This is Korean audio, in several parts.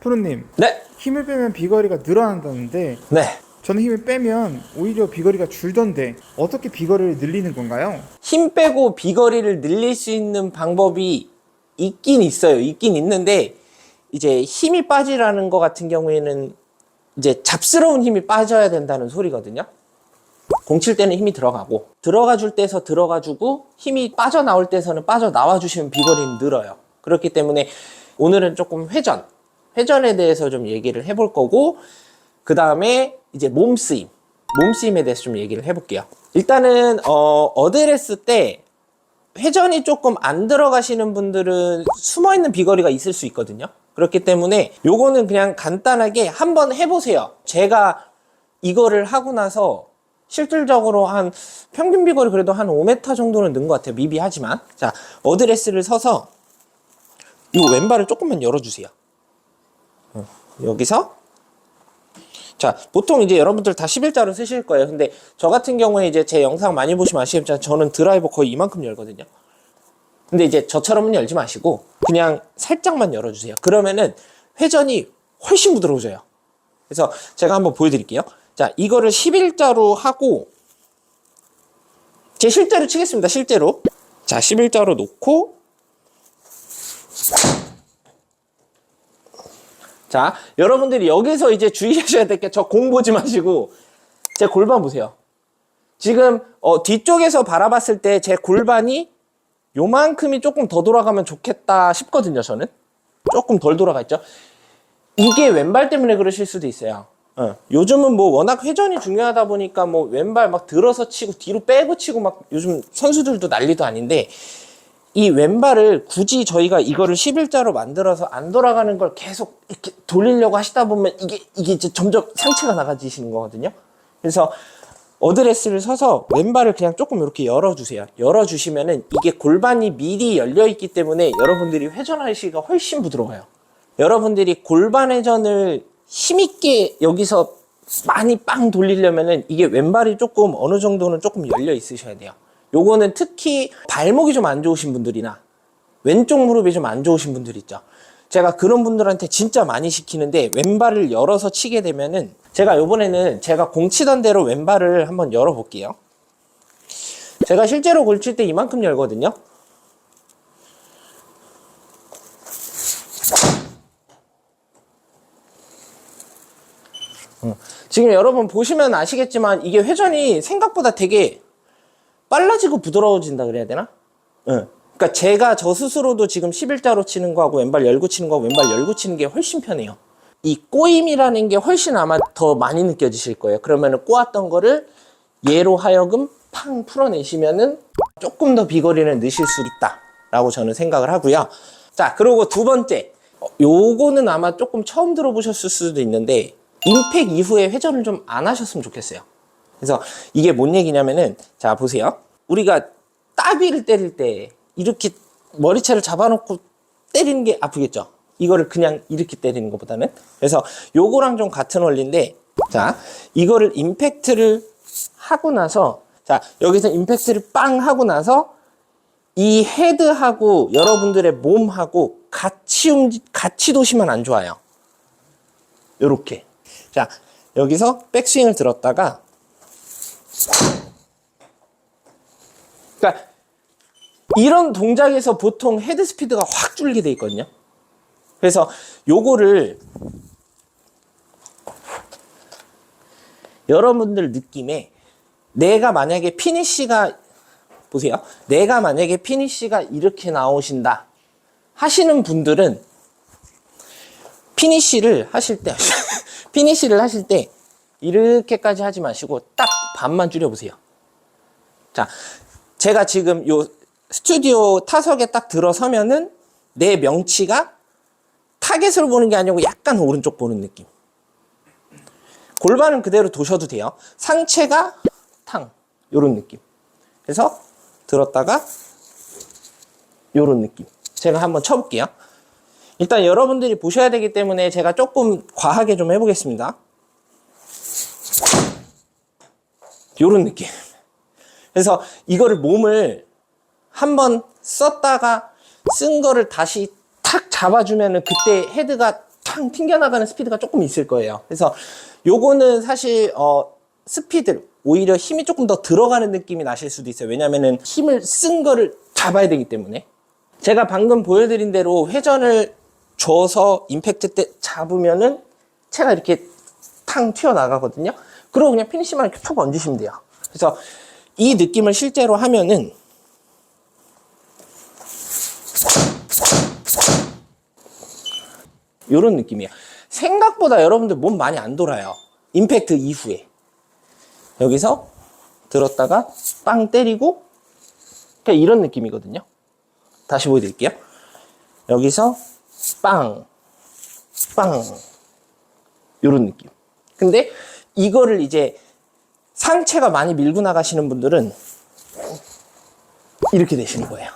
프로님 네. 힘을 빼면 비거리가 늘어난다는데 네. 저는 힘을 빼면 오히려 비거리가 줄던데 어떻게 비거리를 늘리는 건가요? 힘 빼고 비거리를 늘릴 수 있는 방법이 있긴 있어요. 있긴 있는데 이제 힘이 빠지라는 것 같은 경우에는 이제 잡스러운 힘이 빠져야 된다는 소리거든요. 공칠 때는 힘이 들어가고 들어가 줄 때서 들어가 주고 힘이 빠져나올 때서는 빠져나와 주시면 비거리는 늘어요. 그렇기 때문에 오늘은 조금 회전, 회전에 대해서 좀 얘기를 해볼 거고 그 다음에 이제 몸 쓰임, 몸 쓰임에 대해서 좀 얘기를 해볼게요. 일단은 어, 어드레스 때 회전이 조금 안 들어가시는 분들은 숨어 있는 비거리가 있을 수 있거든요. 그렇기 때문에 요거는 그냥 간단하게 한번 해보세요. 제가 이거를 하고 나서 실질적으로 한 평균 비거리 그래도 한 5m 정도는 는 것 같아요. 미비하지만. 자, 어드레스를 서서 이 왼발을 조금만 열어주세요. 어, 여기서 자, 보통 이제 여러분들 다 11자로 쓰실 거예요. 근데 저 같은 경우에 이제 제 영상 많이 보시면 아시겠지만 저는 드라이버 거의 이만큼 열거든요. 근데 이제 저처럼은 열지 마시고 그냥 살짝만 열어주세요. 그러면은 회전이 훨씬 부드러워져요. 그래서 제가 한번 보여드릴게요. 자, 이거를 11자로 하고 제 실제로 치겠습니다. 실제로. 자, 11자로 놓고 자, 여러분들이 여기서 이제 주의하셔야 될 게 저 공 보지 마시고 제 골반 보세요. 지금 어, 뒤쪽에서 바라봤을 때 제 골반이 요만큼이 조금 더 돌아가면 좋겠다 싶거든요, 저는. 조금 덜 돌아가 있죠. 이게 왼발 때문에 그러실 수도 있어요. 어, 요즘은 뭐 워낙 회전이 중요하다 보니까 뭐 왼발 막 들어서 치고 뒤로 빼고 치고 막 요즘 선수들도 난리도 아닌데 이 왼발을 굳이 저희가 이거를 11자로 만들어서 안 돌아가는 걸 계속 이렇게 돌리려고 하시다 보면 이게 이게 이제 점점 상체가 나가지시는 거거든요. 그래서 어드레스를 서서 왼발을 그냥 조금 이렇게 열어주세요. 열어주시면은 이게 골반이 미리 열려 있기 때문에 여러분들이 회전하시기가 훨씬 부드러워요. 여러분들이 골반 회전을 힘있게 여기서 많이 빵 돌리려면은 이게 왼발이 조금 어느 정도는 조금 열려 있으셔야 돼요. 요거는 특히 발목이 좀 안 좋으신 분들이나 왼쪽 무릎이 좀 안 좋으신 분들 있죠. 제가 그런 분들한테 진짜 많이 시키는데 왼발을 열어서 치게 되면은 제가 요번에는 제가 공 치던 대로 왼발을 한번 열어 볼게요. 제가 실제로 골 칠 때 이만큼 열거든요. 어, 지금 여러분 보시면 아시겠지만 이게 회전이 생각보다 되게 빨라지고 부드러워진다 그래야 되나? 응. 그러니까 제가 저 스스로도 지금 11자로 치는 거하고 왼발 열고 치는 거하고 왼발 열고 치는 게 훨씬 편해요. 이 꼬임이라는 게 훨씬 아마 더 많이 느껴지실 거예요. 그러면은 꼬았던 거를 얘로 하여금 팡 풀어내시면은 조금 더 비거리를 넣으실 수 있다라고 저는 생각을 하고요. 자, 그리고 두 번째. 어, 요거는 아마 조금 처음 들어보셨을 수도 있는데 임팩 이후에 회전을 좀 안 하셨으면 좋겠어요. 그래서 이게 뭔 얘기냐면은 자 보세요. 우리가 따귀를 때릴 때 이렇게 머리채를 잡아놓고 때리는 게 아프겠죠. 이거를 그냥 이렇게 때리는 것보다는 그래서 요거랑 좀 같은 원리인데 자 이거를 임팩트를 하고 나서 자 여기서 임팩트를 빵 하고 나서 이 헤드하고 여러분들의 몸하고 같이 움직 같이 도시면 안 좋아요. 요렇게 자 여기서 백스윙을 들었다가 그러니까 이런 동작에서 보통 헤드 스피드가 확 줄게 돼 있거든요. 그래서 요거를 여러분들 느낌에 내가 만약에 피니쉬가 보세요. 내가 만약에 피니쉬가 이렇게 나오신다 하시는 분들은 피니쉬를 하실 때 피니쉬를 하실 때 이렇게까지 하지 마시고 딱 반만 줄여보세요. 자, 제가 지금 요 스튜디오 타석에 딱 들어서면은 내 명치가 타겟을 보는 게 아니고 약간 오른쪽 보는 느낌. 골반은 그대로 도셔도 돼요. 상체가 탕, 요런 느낌. 그래서 들었다가 요런 느낌. 제가 한번 쳐볼게요. 일단 여러분들이 보셔야 되기 때문에 제가 조금 과하게 좀 해보겠습니다. 요런 느낌. 그래서 이거를 몸을 한번 썼다가 쓴 거를 다시 탁 잡아주면은 그때 헤드가 탕 튕겨나가는 스피드가 조금 있을 거예요. 그래서 요거는 사실 어 스피드 오히려 힘이 조금 더 들어가는 느낌이 나실 수도 있어요. 왜냐면은 힘을 쓴 거를 잡아야 되기 때문에. 제가 방금 보여드린 대로 회전을 줘서 임팩트 때 잡으면은 채가 이렇게 탕 튀어나가거든요. 그리고 그냥 피니시만 이렇게 툭 얹으시면 돼요. 그래서 이 느낌을 실제로 하면은 요런 느낌이에요. 생각보다 여러분들 몸 많이 안 돌아요. 임팩트 이후에. 여기서 들었다가 빵 때리고 그냥 이런 느낌이거든요. 다시 보여드릴게요. 여기서 빵, 빵, 요런 느낌. 근데 이거를 이제 상체가 많이 밀고 나가시는 분들은 이렇게 되시는 거예요.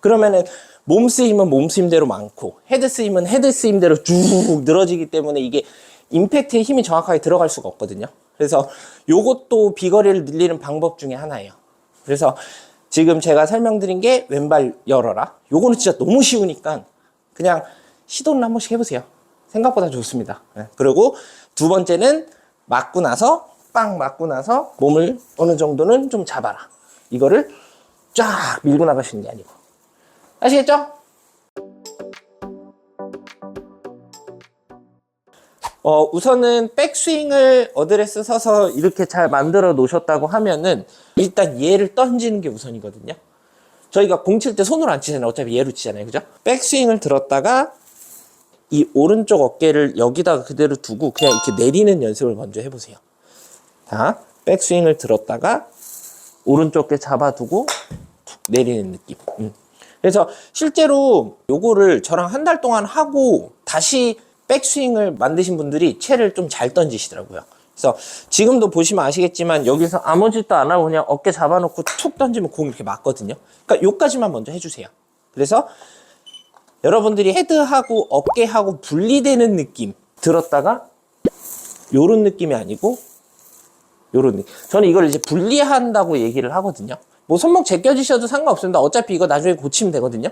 그러면은 몸 쓰임은 몸 쓰임대로 많고 헤드 쓰임은 헤드 쓰임대로 쭉 늘어지기 때문에 이게 임팩트에 힘이 정확하게 들어갈 수가 없거든요. 그래서 요것도 비거리를 늘리는 방법 중에 하나예요. 그래서 지금 제가 설명드린 게 왼발 열어라. 요거는 진짜 너무 쉬우니까 그냥 시도를 한 번씩 해보세요. 생각보다 좋습니다. 네. 그리고 두 번째는 맞고 나서 빵 맞고 나서 몸을 어느 정도는 좀 잡아라. 이거를 쫙 밀고 나가시는 게 아니고. 아시겠죠? 어, 우선은 백스윙을 어드레스 서서 이렇게 잘 만들어 놓으셨다고 하면은 일단 얘를 던지는 게 우선이거든요. 저희가 공 칠 때 손으로 안 치잖아요. 어차피 얘로 치잖아요. 그죠? 백스윙을 들었다가 이 오른쪽 어깨를 여기다가 그대로 두고 그냥 이렇게 내리는 연습을 먼저 해보세요. 자, 백스윙을 들었다가 오른쪽 어깨 잡아두고 툭 내리는 느낌. 음. 그래서 실제로 요거를 저랑 한 달 동안 하고 다시 백스윙을 만드신 분들이 채를 좀 잘 던지시더라고요. 그래서 지금도 보시면 아시겠지만 여기서 아무 짓도 안 하고 그냥 어깨 잡아놓고 툭 던지면 공이 이렇게 맞거든요. 그러니까 요까지만 먼저 해주세요. 그래서 여러분들이 헤드하고 어깨하고 분리되는 느낌 들었다가 요런 느낌이 아니고 요런. 저는 이걸 이제 분리한다고 얘기를 하거든요. 뭐 손목 제껴지셔도 상관없습니다. 어차피 이거 나중에 고치면 되거든요.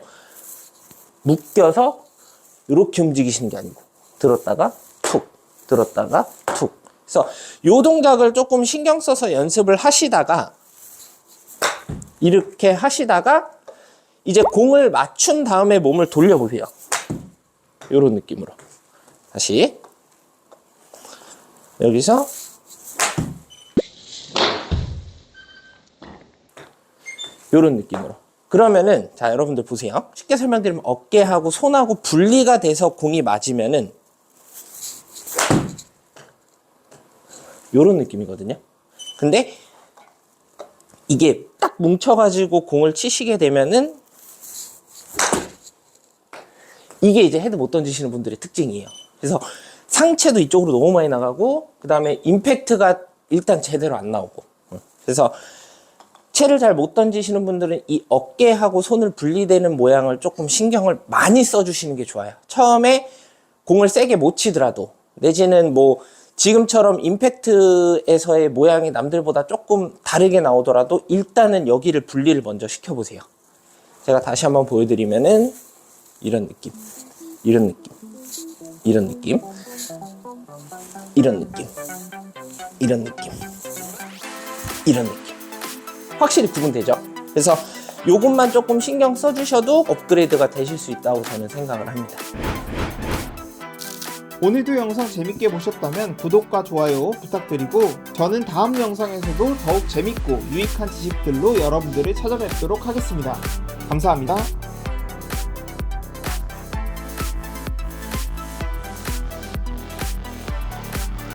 묶여서 이렇게 움직이시는 게 아니고 들었다가 툭 들었다가 툭 그래서 요 동작을 조금 신경 써서 연습을 하시다가 이렇게 하시다가 이제 공을 맞춘 다음에 몸을 돌려보세요. 요런 느낌으로 다시 여기서 요런 느낌으로. 그러면은 자 여러분들 보세요. 쉽게 설명드리면 어깨하고 손하고 분리가 돼서 공이 맞으면은 요런 느낌이거든요. 근데 이게 딱 뭉쳐가지고 공을 치시게 되면은 이게 이제 헤드 못 던지시는 분들의 특징이에요. 그래서 상체도 이쪽으로 너무 많이 나가고 그 다음에 임팩트가 일단 제대로 안 나오고 응. 그래서 채를 잘 못 던지시는 분들은 이 어깨하고 손을 분리되는 모양을 조금 신경을 많이 써주시는 게 좋아요. 처음에 공을 세게 못 치더라도 내지는 뭐 지금처럼 임팩트에서의 모양이 남들보다 조금 다르게 나오더라도 일단은 여기를 분리를 먼저 시켜보세요. 제가 다시 한번 보여드리면은 이런 느낌, 이런 느낌, 이런 느낌, 이런 느낌, 이런 느낌, 이런 느낌. 확실히 구분되죠. 그래서 요것만 조금 신경 써주셔도 업그레이드가 되실 수 있다고 저는 생각을 합니다. 오늘도 영상 재밌게 보셨다면 구독과 좋아요 부탁드리고 저는 다음 영상에서도 더욱 재밌고 유익한 지식들로 여러분들을 찾아뵙도록 하겠습니다. 감사합니다.